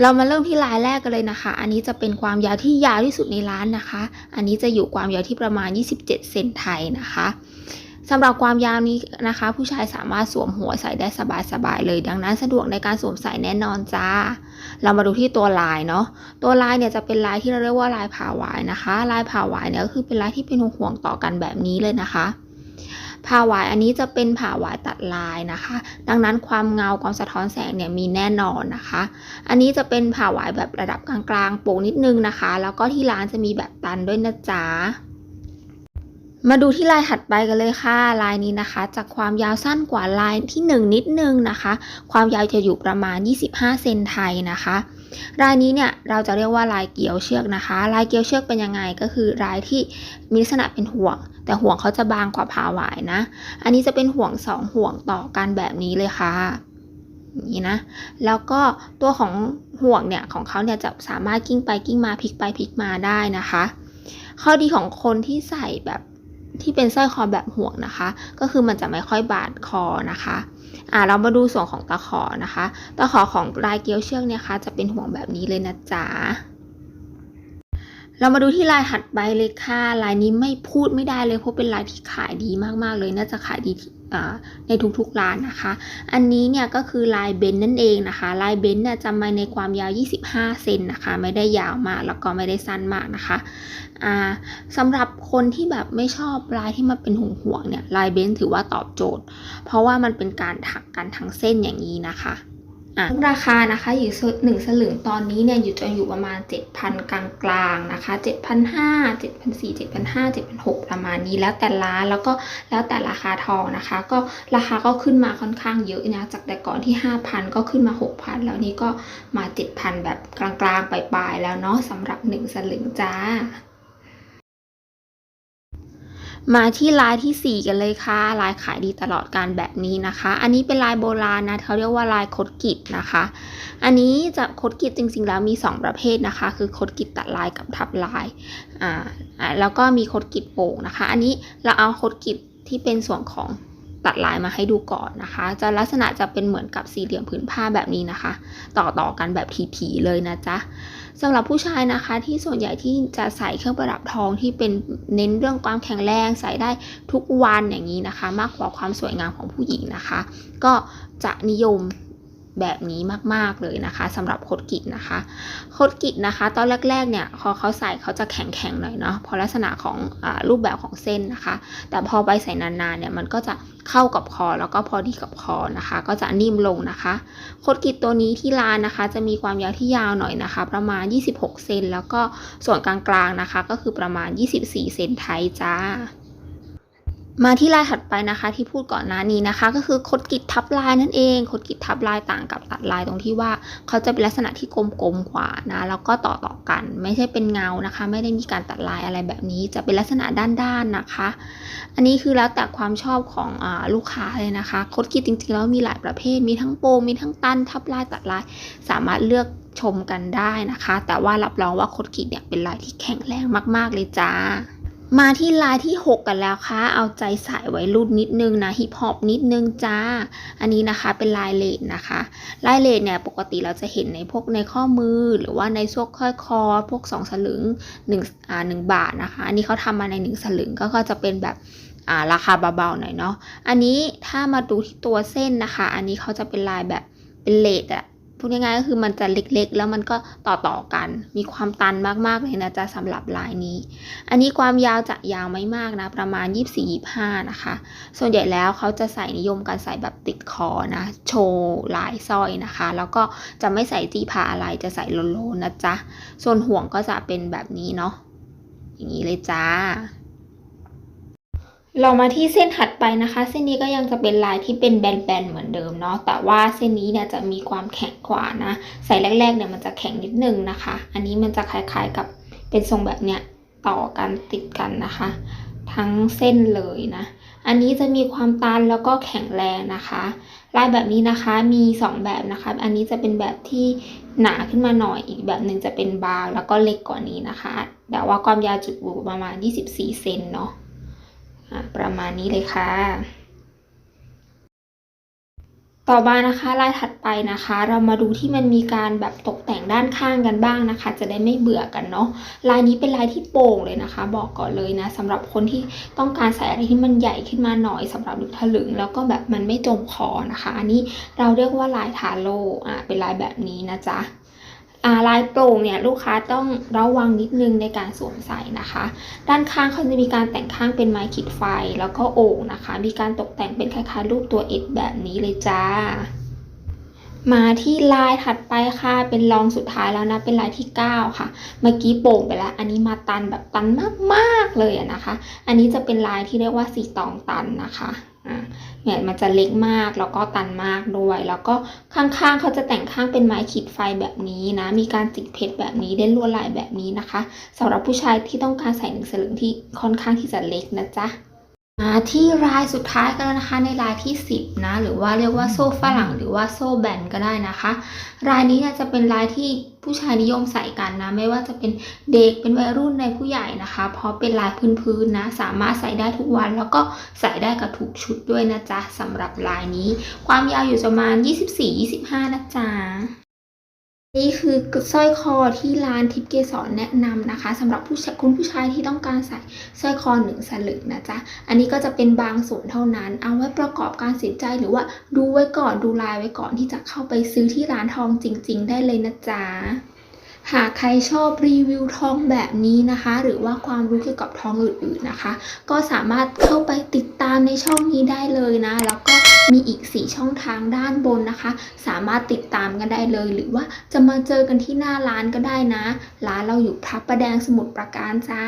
เรามาเริ่มที่ลายแรกกันเลยนะคะ อันนี้จะเป็นความยาวที่ยาวที่สุดในร้านนะคะ อันนี้จะอยู่ความยาวที่ประมาณ 27 เซนไทยนะคะสำหรับความยาวนี้นะคะ ผู้ชายสามารถสวมหัวใส่ได้สบายๆเลย ดังนั้นสะดวกในการสวมใส่แน่นอนจ้า เรามาดูที่ตัวลายเนาะตัวลายเนี่ยจะเป็นลายที่เราเรียกว่าลายผ่าวายนะคะ ลายผ่าวายเนี่ยก็คือเป็นลายที่เป็นห่วงต่อกันแบบนี้เลยนะคะ ผ่าหวายอันนี้จะเป็นผ่าหวายตัดลายนะคะ ดังนั้นความเงาความสะท้อนแสงเนี่ยมีแน่นอนนะคะ อันนี้จะเป็นผ่าหวายแบบระดับกลางๆโป่งนิดนึงนะคะ แล้วก็ที่ร้านจะมีแบบตันด้วยนะจ๊ะมาดูที่ลายถัดไปกันเลยค่ะ ลายนี้นะคะ จากความยาวสั้นกว่าลายที่ 1 นิดนึงนะคะ ความยาวจะอยู่ประมาณ 25 เซนไทยนะคะ ลายนี้เนี่ยเราจะเรียกว่าลายเกี่ยวเชือกนะคะ ลายเกี่ยวเชือกเป็นยังไงก็คือลายที่มีลักษณะเป็นห่วง แต่ห่วงเขาจะบางกว่าผาหวายนะ อันนี้จะเป็นห่วงสองห่วงต่อกันแบบนี้เลยค่ะนี้นะ แล้วก็ตัวของห่วงเนี่ยของเขาเนี่ยจะสามารถกิ้งไปกิ้งมาพลิกไปพลิกมาได้นะคะ ข้อดีของคนที่ใส่แบบ ที่เป็นสร้อยคอแบบห่วงนะคะ ก็คือมันจะไม่ค่อยบาดคอนะคะอ่าเรามาดูส่วนของตะขอนะคะ ตะขอของลายเกลียวเชือกเนี่ยคะจะเป็นห่วงแบบนี้เลยนะจ๊ะเรามาดูที่ลายถัดไปเลยค่ะ ลายนี้ไม่พูดไม่ได้เลยเพราะเป็นลายที่ขายดีมากๆเลย น่าจะขายดี ในทุกๆร้านนะคะ อันนี้เนี่ยก็คือลายเบนนั่นเองนะคะ ลายเบนเนี่ยจะมาในความยาว 25 เซนนะคะ ไม่ได้ยาวมากแล้วก็ไม่ได้สั้นมากนะคะสำหรับคนที่แบบไม่ชอบลายที่มันเป็นห่วงๆเนี่ย ลายเบนถือว่าตอบโจทย์ เพราะว่ามันเป็นการถักกันทั้งเส้นอย่างนี้นะคะ ราคานะคะอยู่หนึ่งสลึงตอนนี้เนี่ยอยู่จะอยู่ประมาณ 7,000 กลางๆนะคะ7,500 7,400 7,500 7,600 ประมาณนี้แล้วแต่ร้านแล้วก็แล้วแต่ราคาทองนะคะ ก็ราคาก็ขึ้นมาค่อนข้างเยอะนะจากแต่ก่อนที่ 5,000 ก็ขึ้นมา 6,000 แล้วนี่ก็มา 7,000 แบบกลางๆปลายๆแล้วเนาะสำหรับ 1 สลึงจ้า มาที่ลายที่ 4 กันเลยค่ะ ลายขายดีตลอดการแบบนี้นะคะ อันนี้เป็นลายโบราณนะเขาเรียกว่าลายคดกิจนะคะ อันนี้จะคดกิจจริงๆแล้วมี 2 ประเภทนะคะ คือคดกิจตัดลายกับทับลายอ่าอ่าแล้วก็มีคดกิจโป่งนะคะ อันนี้เราเอาคดกิจที่เป็นส่วนของ ตัดลายมาให้ดูก่อนนะคะ จะลักษณะจะเป็นเหมือนกับสี่เหลี่ยมผืนผ้าแบบนี้นะคะ ต่อต่อกันแบบทีๆเลยนะจ๊ะสำหรับผู้ชายนะคะที่ส่วนใหญ่ที่จะใส่เครื่องประดับทองที่เป็นเน้นเรื่องความแข็งแรงใส่ได้ทุกวันอย่างนี้นะคะ มากกว่าความสวยงามของผู้หญิงนะคะ ก็จะนิยม แบบนี้มากๆเลยนะคะสำหรับโคดกิจนะคะโคดกิจนะคะ ตอนแรกๆเนี่ยพอเขาใส่เขาจะแข็งๆหน่อยเนาะเพราะลักษณะของอรูปแบบของเส้นนะคะ แต่พอไปใส่นานๆเนี่ยมันก็จะเข้ากับคอแล้วก็พอดีกับคอนะคะ ก็จะนิ่มลงนะคะโคดกิจตัวนี้ที่ร้านนะคะ จะมีความยาวที่ยาวหน่อยนะคะ ประมาณ 26 เซนแล้วก็ส่วนกลางๆนะคะ ก็คือประมาณ 24 เซนไทยจ้า มาที่ลายถัดไปนะคะ ที่พูดก่อนหน้านี้นะคะ ก็คือคดกิจทับลายนั่นเองคดกิจทับลายต่างกับตัดลายตรงที่ว่าเขาจะเป็นลักษณะที่กลมๆกว่านะแล้วก็ต่อต่อๆกัน ไม่ใช่เป็นเงานะคะ ไม่ได้มีการตัดลายอะไรแบบนี้ จะเป็นลักษณะด้านๆนะคะ อันนี้คือแล้วแต่ความชอบของอลูกค้าเลยนะคะคดกิจจริงๆแล้วมีหลายประเภท มีทั้งโปรมีทั้งตันทับลายตัดลาย สามารถเลือกชมกันได้นะคะ แต่ว่ารับรองว่าคดกิจเนี่ยเป็นลายที่แข็งแรงมาก ๆเลยจ้า มาที่ลายที่ 6 กันแล้วค่ะ เอาใจสายไว้รุ่นนิดนึงนะฮิปฮอปนิดนึงจ้า อันนี้นะคะเป็นลายเลดนะคะ ลายเลดเนี่ยปกติเราจะเห็นในพวกในข้อมือหรือว่าในซวกค่อยคอ พวก 2 สลึง1อ่า1บาทนะคะ อันนี้เขาทำมาใน 1 สลึงก็ก็จะเป็นแบบอ่าราคาเบาๆหน่อยเนาะ อันนี้ถ้ามาดูที่ตัวเส้นนะคะ อันนี้เขาจะเป็นลายแบบเป็นเลดอะ พูดง่ายๆก็คือมันจะเล็กๆ แล้วมันก็ต่อๆกัน มีความตันมากๆเลยนะจ๊ะสำหรับลายนี้ อันนี้ความยาวจะยาวไม่มากนะ ประมาณ 24-25 นะคะ ส่วนใหญ่แล้วเขาจะใส่นิยมการใส่แบบติดคอนะ โชว์ลายสร้อยนะคะ แล้วก็จะไม่ใส่จี้พาอะไรจะใส่โลโลนะจ๊ะ ส่วนห่วงก็จะเป็นแบบนี้เนาะอย่างนี้เลยจ้า เรามาที่เส้นถัดไปนะคะ เส้นนี้ก็ยังจะเป็นลายที่เป็นแบนๆเหมือนเดิมเนาะแต่ว่าเส้นนี้เนี่ยจะมีความแข็งกว่านะ ใส่แรกๆเนี่ยมันจะแข็งนิดนึงนะคะ อันนี้มันจะคล้ายๆกับเป็นทรงแบบเนี้ยต่อกันติดกันนะคะ ทั้งเส้นเลยนะ อันนี้จะมีความตันแล้วก็แข็งแรงนะคะ ลายแบบนี้นะคะมี 2 แบบนะคะ อันนี้จะเป็นแบบที่หนาขึ้นมาหน่อยอีกแบบหนึ่งจะเป็นบางแล้วก็เล็กกว่านี้นะคะแต่ว่าความยาวจุดอยู่ประมาณ 24 เซนเนาะ ประมาณนี้เลยค่ะ ต่อมานะคะลายถัดไปนะคะ เรามาดูที่มันมีการแบบตกแต่งด้านข้างกันบ้างนะคะ จะได้ไม่เบื่อกันเนาะลายนี้เป็นลายที่โป่งเลยนะคะ บอกก่อนเลยนะสำหรับคนที่ต้องการใส่อะไรที่มันใหญ่ขึ้นมาหน่อยสำหรับลึกถลึง แล้วก็แบบมันไม่จมคอนะคะ อันนี้เราเรียกว่าลายทาโร่อะเป็นลายแบบนี้นะจ๊ะ ลายโปร่งเนี่ยลูกค้าต้องระวังนิดนึงในการสวมใส่นะคะ ด้านข้างเขาจะมีการแต่งข้างเป็นไม้ขีดไฟแล้วก็โอ่งนะคะ มีการตกแต่งเป็นคล้ายๆรูปตัวเอ็ดแบบนี้เลยจ้า มาที่ลายถัดไปค่ะเป็นรองสุดท้ายแล้วนะเป็นลายที่ 9 ค่ะ เมื่อกี้โป่งไปแล้ว อันนี้มาตันแบบตันมากๆเลยนะคะ อันนี้จะเป็นลายที่เรียกว่าสีตองตันนะคะ เนี่ยมันจะเล็กมากแล้วก็ตันมากด้วย แล้วก็ข้างๆเขาจะแต่งข้างเป็นไม้ขีดไฟแบบนี้นะ มีการจิกเพชรแบบนี้เล่นลวดลายแบบนี้นะคะสำหรับผู้ชายที่ต้องการใส่หนึ่งสลึงที่ค่อนข้างที่จะเล็กนะจ๊ะ มาที่ลายสุดท้ายกันแล้วนะคะในลายที่ 10นะหรือว่าเรียกว่าโซ่ฝรั่งหรือว่าโซ่แบนก็ได้นะคะลายนี้จะเป็นลายที่ผู้ชายนิยมใส่กันนะ ไม่ว่าจะเป็นเด็กเป็นวัยรุ่นในผู้ใหญ่นะคะ เพราะเป็นลายพื้นๆนะ สามารถใส่ได้ทุกวัน แล้วก็ใส่ได้กับทุกชุดด้วยนะจ๊ะสำหรับลายนี้ ความยาวอยู่ประมาณ 24-25 นะจ๊ะ นี่คือสร้อยคอที่ร้านทิพย์เกสรแนะนำนะคะสำหรับผู้ชายคุณผู้ชายที่ต้องการใส่สร้อยคอหนึ่งสลึงนะจ๊ะอันนี้ก็จะเป็นบางส่วนเท่านั้น เอาไว้ประกอบการสินใจหรือว่าดูไว้ก่อนดูลายไว้ก่อนที่จะเข้าไปซื้อที่ร้านทองจริง ๆ ได้เลยนะจ๊ะหากใครชอบรีวิวทองแบบนี้นะคะ หรือว่าความรู้เกี่ยวกับทองอื่นๆนะคะ ก็สามารถเข้าไปติดตามในช่องนี้ได้เลยนะ แล้วก็ มีอีก 4 ช่องทางด้านบนนะคะ สามารถติดตามกันได้เลย หรือว่าจะมาเจอกันที่หน้าร้านก็ได้นะ ร้านเราอยู่พระประแดงสมุทรปราการจ้า